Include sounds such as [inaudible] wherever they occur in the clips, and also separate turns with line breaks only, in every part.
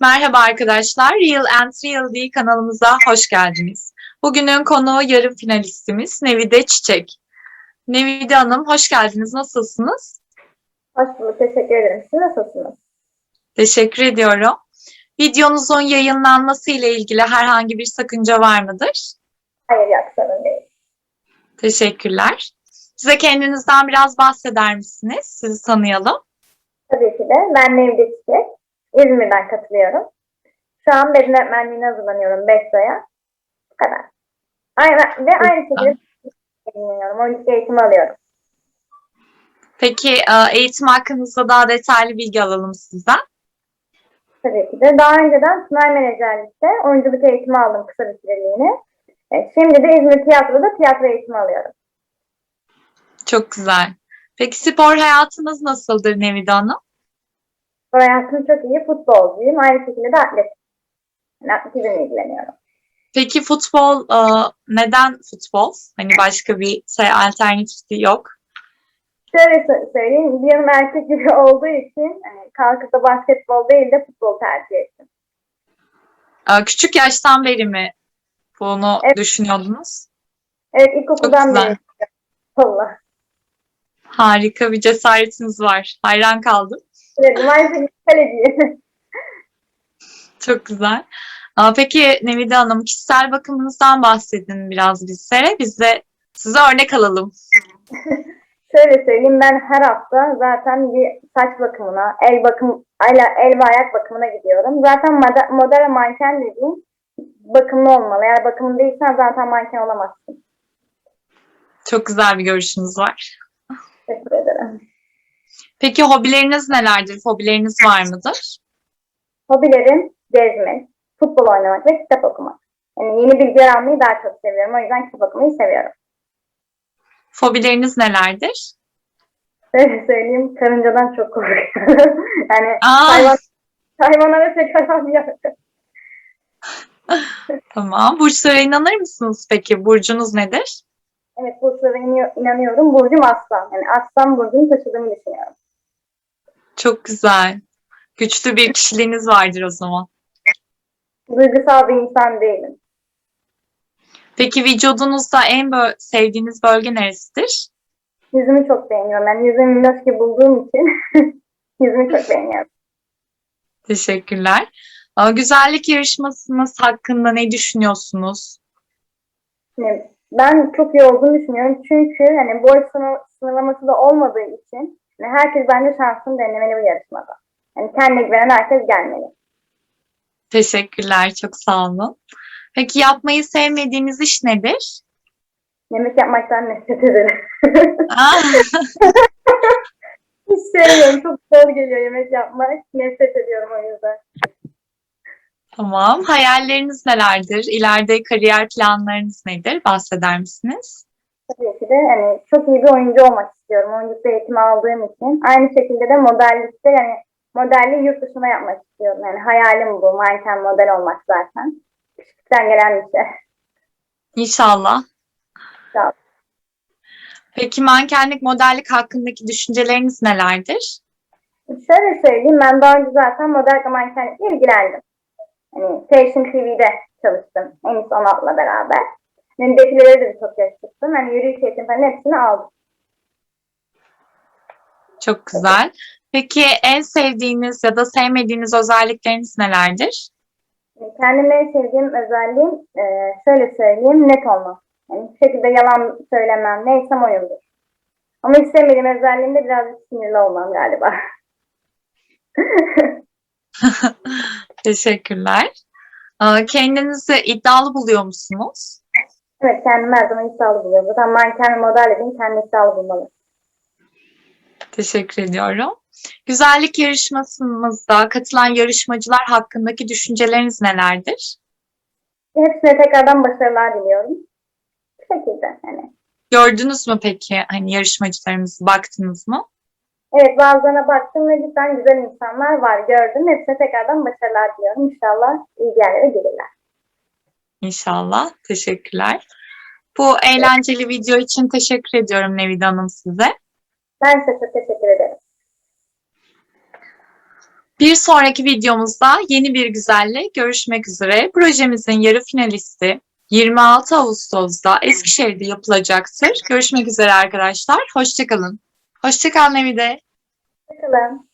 Merhaba arkadaşlar, Real and Real D kanalımıza hoş geldiniz. Bugünün konuğu yarım finalistimiz Nevide Çiçek. Nevide Hanım hoş geldiniz, nasılsınız?
Hoş bulduk. Teşekkür ederim. Siz nasılsınız?
Teşekkür ediyorum. Videonuzun yayınlanması ile ilgili herhangi bir sakınca var mıdır?
Hayır yok sorun değil.
Teşekkürler. Size kendinizden biraz bahseder misiniz? Sizi tanıyalım.
Tabii ki de. Ben Nevde Çiçek. İzmir'den katılıyorum. Şu an beden öğretmenliğine hazırlanıyorum BESO'ya. Bu kadar. Aynen, ve aynı şekilde. Oyunculuk eğitimi alıyorum.
Peki e, eğitim hakkınızda daha detaylı bilgi alalım sizden.
Tabii ki de. Daha önceden Sınay Menajerlik'te oyunculuk eğitimi aldım kısa bir süreliğine. E, Şimdi de İzmir Tiyatro'da tiyatro eğitimi alıyorum.
Çok güzel. Peki spor hayatınız nasıldır Nevide Hanım?
Spor hayatım çok iyi. Futbolcuyum. Aynı şekilde de atlet. Yani atletizmle ilgileniyorum.
Peki futbol e, neden futbol? Hani başka bir şey alternatifi yok.
Şöyle sö- söyleyeyim, bir yanım erkek gibi [laughs] olduğu için hani kalkıp da basketbol değil de futbol tercih ettim.
E, küçük yaştan beri mi bunu
Evet.
düşünüyordunuz?
Evet, ilkokuldan beri. Allah. [laughs]
Harika bir cesaretiniz var. Hayran kaldım.
Kaleciyim. [laughs]
Çok güzel. Peki Nevide Hanım kişisel bakımınızdan bahsedin biraz bizlere. Biz de size örnek alalım. [laughs]
Şöyle söyleyeyim, ben her hafta zaten bir saç bakımına, el bakım, el, el ve ayak bakımına gidiyorum. Zaten moda ve manken dediğim bakımlı olmalı. Eğer bakımlı değilsen zaten manken olamazsın.
Çok güzel bir görüşünüz var.
Teşekkür ederim.
Peki hobileriniz nelerdir? Hobileriniz var mıdır?
Hobilerim gezmek, futbol oynamak ve kitap okumak. Yani yeni bilgiler almayı daha çok seviyorum. O yüzden kitap okumayı seviyorum.
Fobileriniz nelerdir?
Şöyle söyleyeyim, karıncadan çok korkuyorum. [laughs] yani
Aa,
hayvan, hayvanlara pek aram yok. [laughs]
tamam. Burçlara inanır mısınız peki? Burcunuz nedir?
Evet, burçlara inanıyorum. Burcum aslan. Yani aslan burcunu taşıdığımı düşünüyorum.
Çok güzel. Güçlü bir kişiliğiniz vardır o zaman.
Duygusal bir insan değilim.
Peki vücudunuzda en bö- sevdiğiniz bölge neresidir?
Yüzümü çok beğeniyorum. Yani yüzümü minnoş gibi bulduğum için [laughs] yüzümü çok beğeniyorum.
Teşekkürler. Aa, Güzellik yarışmasınız hakkında ne düşünüyorsunuz?
Ben çok iyi olduğunu düşünüyorum. Çünkü hani boy sınır, sınırlaması da olmadığı için yani herkes bence şansını denemeli bu yarışmada. Yani kendine güvenen herkes gelmeli.
Teşekkürler, çok sağ olun. Peki yapmayı sevmediğiniz iş nedir?
Yemek yapmaktan nefret ederim.
Aa, [laughs]
Hiç sevmiyorum. Çok zor geliyor yemek yapmak. Nefret ediyorum o yüzden.
tamam. Hayalleriniz nelerdir? İleride kariyer planlarınız nedir? Bahseder misiniz?
Tabii ki de hani çok iyi bir oyuncu olmak istiyorum. Oyunculuk eğitimi aldığım için. Aynı şekilde de modellikte yani modelliği yurt dışına yapmak istiyorum. Yani hayalim bu. Manken model olmak zaten. Küçükten gelen bir şey.
İnşallah.
Ol.
Peki mankenlik, modellik hakkındaki düşünceleriniz nelerdir?
Şöyle söyleyeyim. Ben daha önce zaten model ve mankenlikle ilgilendim. Hani Fashion TV'de çalıştım. En son altla beraber. Yani defilelere de çok yaş çıktım. Hani yürüyüş eğitimi falan hepsini aldım.
Çok güzel. Peki en sevdiğiniz ya da sevmediğiniz özellikleriniz nelerdir?
Kendimde en sevdiğim özelliğim e, şöyle söyleyeyim net olmak. Yani hiçbir şekilde yalan söylemem. Neysem oyumdur. Ama hiç sevmediğim özelliğim de birazcık sinirli olmam galiba. [laughs] [laughs]
Teşekkürler. Kendinizi iddialı buluyor musunuz?
Evet kendimi her zaman iddialı buluyorum. Zaten manken ve model dediğim kendini iddialı bulmalı.
Teşekkür ediyorum. Güzellik yarışmasımızda katılan yarışmacılar hakkındaki düşünceleriniz nelerdir?
Hepsine tekrardan başarılar diliyorum. Bu şekilde yani.
Gördünüz mü peki hani yarışmacılarımızı baktınız mı?
Evet bazılarına baktım ve cidden güzel insanlar var gördüm. Hepsine tekrardan başarılar diliyorum. İnşallah iyi yerlere gelirler.
İnşallah. Teşekkürler. Bu eğlenceli video için teşekkür ediyorum Nevide Hanım size.
Ben size çok teşekkür ederim.
Bir sonraki videomuzda yeni bir güzelle görüşmek üzere. Projemizin yarı finalisti 26 Ağustos'ta Eskişehir'de yapılacaktır. Görüşmek üzere arkadaşlar. Hoşçakalın. Hoşçakal Nevide.
Bakalım.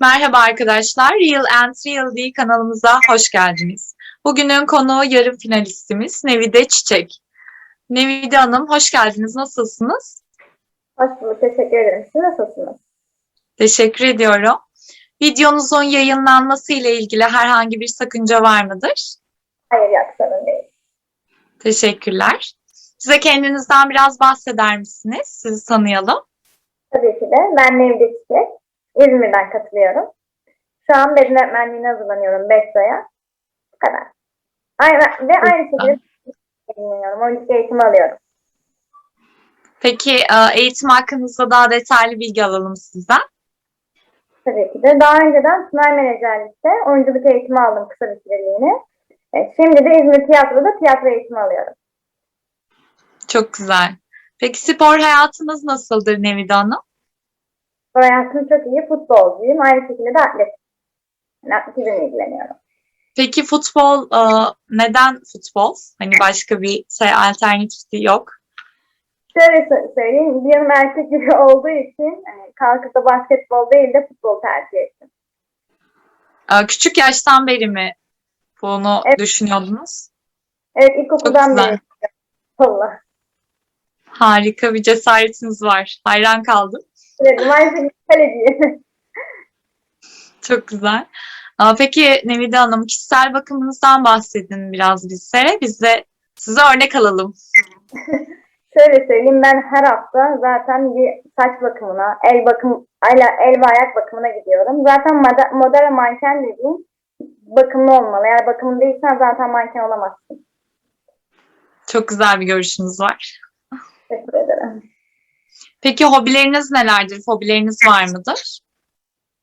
Merhaba arkadaşlar. Real and Real D kanalımıza hoş geldiniz. Bugünün konuğu yarım finalistimiz Nevide Çiçek. Nevide Hanım hoş geldiniz. Nasılsınız?
Hoş bulduk. Teşekkür ederim. Siz nasılsınız?
Teşekkür ediyorum. Videonuzun yayınlanması ile ilgili herhangi bir sakınca var mıdır?
Hayır yok sorun değil.
Teşekkürler. Size kendinizden biraz bahseder misiniz? Sizi tanıyalım.
Tabii ki de. Ben Nevde Çiçek. İzmir'den katılıyorum. Şu an beden öğretmenliğine hazırlanıyorum BESO'ya. Bu kadar. Aynen, ve aynı şekilde. Oyunculuk eğitimi alıyorum.
Peki e, eğitim hakkınızda daha detaylı bilgi alalım sizden.
Tabii ki de. Daha önceden Sınai Menajerlik'te oyunculuk eğitimi aldım kısa bir süreliğine. E, Şimdi de İzmir Tiyatro'da tiyatro eğitimi alıyorum.
Çok güzel. Peki spor hayatınız nasıldır Nevide Hanım?
Hayatım çok iyi. Futbolcuyum. Aynı şekilde de atlet. Atletizmle ilgileniyorum.
Peki futbol e, neden futbol? Hani başka bir şey alternatifi yok.
Şöyle sö- söyleyeyim. Bir yanım erkek gibi [laughs] olduğu için hani kalkıp da basketbol değil de futbol tercih ettim.
E, küçük yaştan beri mi bunu
Evet.
düşünüyordunuz?
Evet ilkokuldan beri. Valla.
Harika bir cesaretiniz var. Hayran kaldım.
Evet, maalesef kaleciyim.
Çok güzel. E, peki Nevide Hanım kişisel bakımınızdan bahsedin biraz bizlere. Biz de size örnek alalım. [laughs]
Şöyle söyleyeyim ben her hafta zaten bir saç bakımına, el bakım, el, el ve ayak bakımına gidiyorum. Zaten moda, model manken dediğim bakımlı olmalı. Eğer bakımlı değilsen zaten manken olamazsın.
Çok güzel bir görüşünüz var. Peki hobileriniz nelerdir? Hobileriniz var mıdır?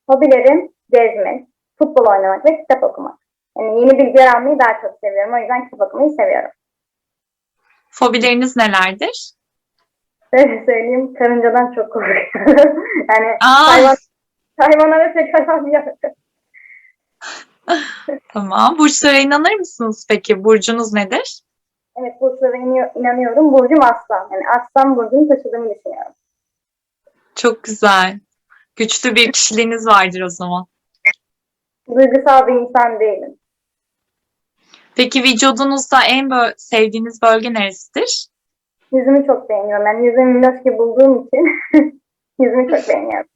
Hobilerim gezmek, futbol oynamak ve kitap okumak. Yani yeni bilgiler almayı daha çok seviyorum. O yüzden kitap okumayı seviyorum.
Fobileriniz nelerdir?
Şöyle söyleyeyim, karıncadan çok korkuyorum. [laughs] yani
Aa,
hayvan, hayvanlara pek aram yok. [laughs]
tamam. Burçlara inanır mısınız peki? Burcunuz nedir?
Evet, burçlara inanıyorum. Burcum aslan. Yani aslan burcunu taşıdığımı düşünüyorum.
Çok güzel. Güçlü bir kişiliğiniz vardır o zaman.
Duygusal bir insan değilim.
Peki vücudunuzda en bö- sevdiğiniz bölge neresidir?
Yüzümü çok beğeniyorum. Ben yüzümü minnoş gibi bulduğum için [laughs] yüzümü çok beğeniyorum.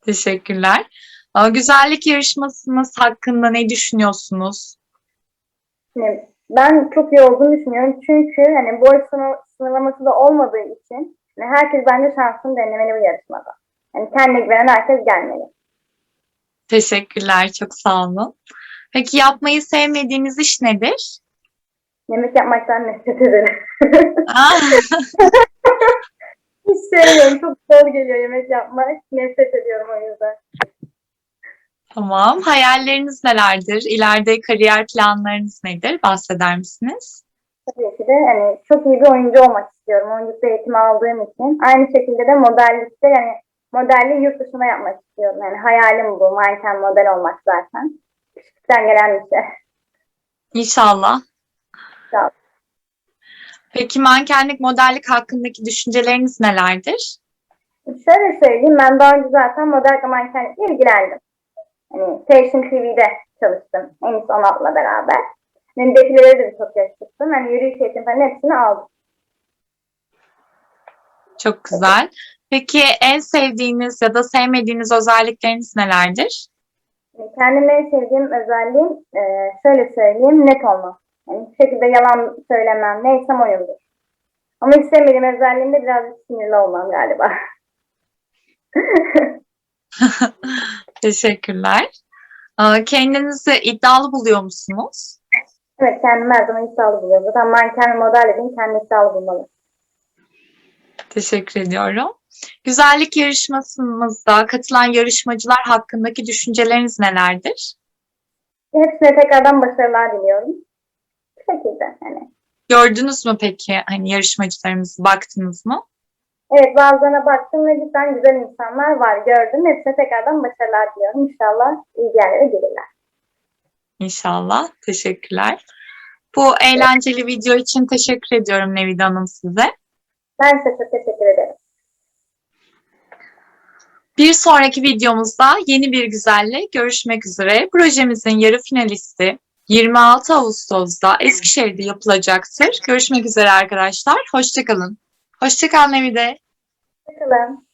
Teşekkürler. Aa, Güzellik yarışmasınız hakkında ne düşünüyorsunuz?
Yani ben çok iyi olduğunu düşünüyorum. Çünkü hani boy sınır, sınırlaması da olmadığı için yani herkes bence şansını denemeli bu yarışmada. Yani kendine güvenen herkes gelmeli.
Teşekkürler. Çok sağ olun. Peki yapmayı sevmediğiniz iş nedir?
Yemek yapmaktan nefret ederim.
Aa, [laughs]
Hiç sevmiyorum. Çok zor geliyor yemek yapmak. Nefret ediyorum o yüzden.
tamam. Hayalleriniz nelerdir? İleride kariyer planlarınız nedir? Bahseder misiniz?
Tabii ki de hani çok iyi bir oyuncu olmak istiyorum. Oyunculuk eğitimi aldığım için. Aynı şekilde de modellikte yani modelliği yurt dışına yapmak istiyorum. Yani hayalim bu. Manken model olmak zaten. Küçükten gelen bir şey.
İnşallah.
Ol.
Peki mankenlik, modellik hakkındaki düşünceleriniz nelerdir?
Şöyle söyleyeyim, ben daha önce zaten model mankenlikle ilgilendim. Hani Fashion TV'de çalıştım. Enis Onat'la beraber. Yani defilelere de kez çıktım. Hani yürüyüş eğitim falan hepsini aldım.
Çok güzel. Peki en sevdiğiniz ya da sevmediğiniz özellikleriniz nelerdir?
Kendimde en sevdiğim özelliğim e, şöyle söyleyeyim, net olmak. Yani hiçbir şekilde yalan söylemem, neysem oyumdur. Ama hiç sevmediğim özelliğim de birazcık sinirli olmam galiba. [laughs] [laughs]
Teşekkürler. Ee, Kendinizi iddialı buluyor musunuz?
Evet, kendimi her zaman iddialı buluyorum. Zaten manken ve model dediğim kendini iddialı bulmalı.
Teşekkür ediyorum. Güzellik yarışmasımızda katılan yarışmacılar hakkındaki düşünceleriniz nelerdir?
Hepsine tekrardan başarılar diliyorum. Bu şekilde yani.
Gördünüz mü peki hani yarışmacılarımızı baktınız mı?
Evet bazılarına baktım ve cidden güzel insanlar var gördüm. Hepsine tekrardan başarılar diliyorum. İnşallah iyi bir yerlere gelirler.
İnşallah. Teşekkürler. Bu eğlenceli video için teşekkür ediyorum Nevide Hanım size.
Ben size çok teşekkür ederim.
Bir sonraki videomuzda yeni bir güzelle görüşmek üzere. Projemizin yarı finalisti 26 Ağustos'ta Eskişehir'de yapılacaktır. Görüşmek üzere arkadaşlar. Hoşçakalın. Hoşçakal Nevide.
Bakalım.